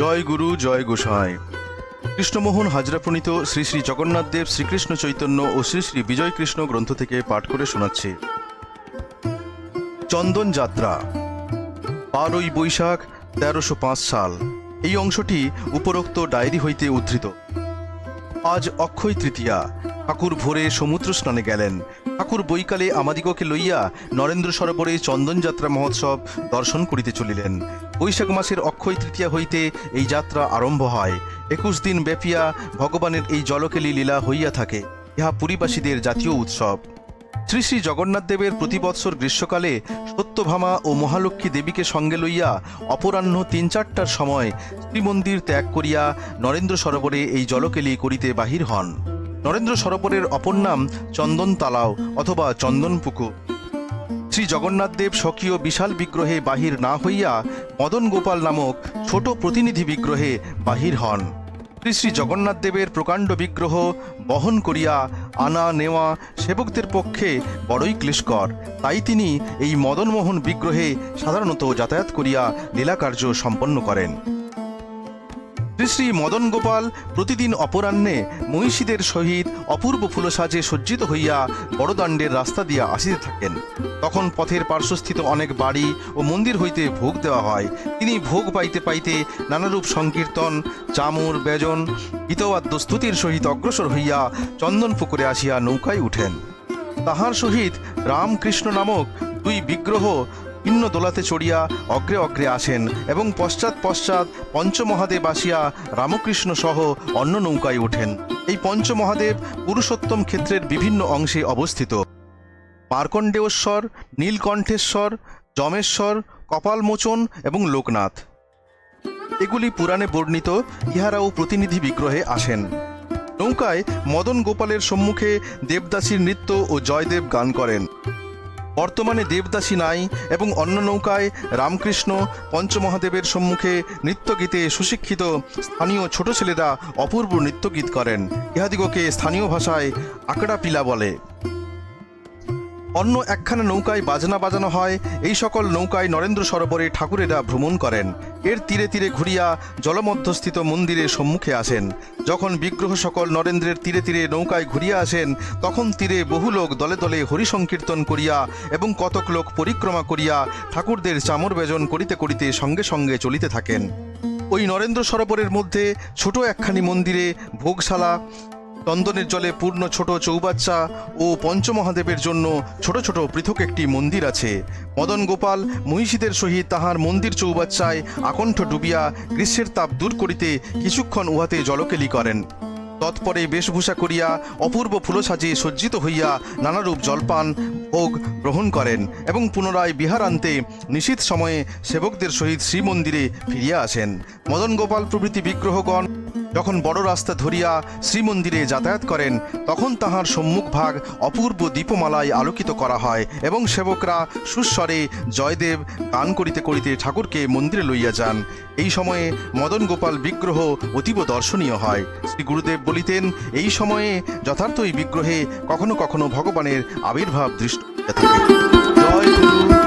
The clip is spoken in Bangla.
জয় গুরু, জয় গোসাই। কৃষ্ণমোহন হাজরা প্রণীত শ্রী শ্রী জগন্নাথ দেব শ্রীকৃষ্ণ চৈতন্য ও শ্রী শ্রী বিজয় কৃষ্ণ গ্রন্থ থেকে পাঠ করে শোনাচ্ছে। চন্দন যাত্রা, বারোই বৈশাখ, তেরোশো সাল। এই অংশটি উপরোক্ত ডায়েরি হইতে উদ্ধৃত। আজ অক্ষয় তৃতীয়া ঠাকুর ভোরে সমুদ্র স্নানে গেলেন। ঠাকুর বৈকালে আমাদিগকে লইয়া নরেন্দ্র সরোবরে চন্দনযাত্রা মহোৎসব দর্শন করিতে চলিলেন। বৈশাখ মাসের অক্ষয় তৃতীয়া হইতে এই যাত্রা আরম্ভ হয়। একুশ দিন ব্যাপিয়া ভগবানের এই জলকেলি লীলা হইয়া থাকে। ইহা পুরীবাসীদের জাতীয় উৎসব। শ্রী শ্রী জগন্নাথ দেবের প্রতি বৎসর গ্রীষ্মকালে সত্যভামা ও মহালক্ষ্মী দেবীকে সঙ্গে লইয়া অপরাহ্ন তিন চারটার সময় শ্রীমন্দির ত্যাগ করিয়া নরেন্দ্র সরোবরে এই জলকেলি করিতে বাহির হন। নরেন্দ্র সরোবরের অপর নাম চন্দন তালাও অথবা চন্দন পুকুর শ্রী জগন্নাথ দেব স্বকীয় বিশাল বিগ্রহে বাহির না হইয়া মদন গোপাল নামক ছোট প্রতিনিধি বিগ্রহে বাহির হন। শ্রী শ্রী জগন্নাথ দেবের প্রকাণ্ড বিগ্রহ বহন করিয়া আনা নেওয়া সেবকদের পক্ষে বড়ই ক্লিশকর তাই তিনি এই মদনমোহন বিগ্রহে সাধারণত যাতায়াত করিয়া লীলাকার্য সম্পন্ন করেন। শ্রী শ্রী মদন গোপাল প্রতিদিন অপরাহ্নে মহিষীদের সহিত অপূর্ব ফুলসাজে সজ্জিত হইয়া বড়দাণ্ডের রাস্তা দিয়া আসিতে থাকেন। তখন পথের পার্শ্বস্থিত অনেক বাড়ি ও মন্দির হইতে ভোগ দেওয়া হয়। তিনি ভোগ পাইতে পাইতে নানারূপ সংকীর্তন, চামর বেজন গীতবাদ্য স্তুতির সহিত অগ্রসর হইয়া চন্দন পুকুরে আসিয়া নৌকায় উঠেন। তাহার সহিত রামকৃষ্ণ নামক দুই বিগ্রহ ভিন্ন দোলাতে চড়িয়া অগ্রে অগ্রে আসেন এবং পশ্চাৎ পশ্চাৎ পঞ্চমহাদেব আসিয়া রামকৃষ্ণ সহ অন্য নৌকায় ওঠেন। এই পঞ্চমহাদেব পুরুষোত্তম ক্ষেত্রের বিভিন্ন অংশে অবস্থিত। মার্কণ্ডেশ্বর নীলকণ্ঠেশ্বর, যমেশ্বর, কপালমোচন এবং লোকনাথ। এগুলি পুরাণে বর্ণিত, ইহারাও প্রতিনিধি বিগ্রহে আসেন। নৌকায় মদন গোপালের সম্মুখে দেবদাসীর নৃত্য ও জয়দেব গান করেন। বর্তমানে দেবদাসী নাই এবং অন্য নৌকায় রামকৃষ্ণ পঞ্চমহাদেবের সম্মুখে নৃত্যগীতে সুশিক্ষিত স্থানীয় ছোট ছেলেরা অপূর্ব নৃত্যগীত করেন। ইহাদিগকে স্থানীয় ভাষায় আকড়া পিলা বলে। অন্য একখানা নৌকায় বাজনা বাজানো হয়। এই সকল নৌকায় নরেন্দ্র সরোবরে ঠাকুরেরা ভ্রমণ করেন। এর তীরে তীরে ঘুরিয়া জলমধ্যস্থিত মন্দিরের সম্মুখে আসেন। যখন বিগ্রহ সকল নরেন্দ্রের তীরে তীরে নৌকায় ঘুরিয়া আসেন, তখন তীরে বহু লোক দলে দলে হরিসংকীর্তন করিয়া এবং কতক লোক পরিক্রমা করিয়া ঠাকুরদের চামর বেজন করিতে করিতে সঙ্গে সঙ্গে চলিতে থাকেন। ওই নরেন্দ্র সরোবরের মধ্যে ছোট একখানি মন্দিরে ভোগশালা চন্দনের জলে পূর্ণ ছোট চৌবাচ্চা ও পঞ্চমহাদেবের জন্য ছোট ছোট পৃথক একটি মন্দির আছে। মদন গোপাল মহিষীদের সহিত তাহার মন্দির চৌবাচ্চায় আকণ্ঠ ডুবিয়া গ্রীষ্মের তাপ দূর করিতে কিছুক্ষণ উহাতে জলকেলি করেন। তৎপরে বেশভূষা করিয়া অপূর্ব ফুলসাজে সজ্জিত হইয়া নানারূপ জলপান, ভোগ গ্রহণ করেন এবং পুনরায় বিহারান্তে নিশীথ সময়ে সেবকদের সহিত শ্রীমন্দিরে ফিরিয়া আসেন। মদন গোপাল প্রভৃতি বিগ্রহগণ যখন বড় রাস্তা ধরিয়া শ্রীমন্দিরে যাতায়াত করেন, তখন তাহার সম্মুখ ভাগ অপূর্ব দীপমালায় আলোকিত করা হয় এবং সেবকরা সুস্বরে জয়দেব গান করিতে করিতে ঠাকুরকে মন্দিরে লইয়া যান। এই সময়ে মদন গোপাল বিগ্রহ অতীব দর্শনীয় হয়। শ্রী গুরুদেব বলিতেন, এই সময়ে যথার্থ এই বিগ্রহে কখনো কখনো ভগবানের আবির্ভাব দৃষ্ট থাকে। জয় গুরু।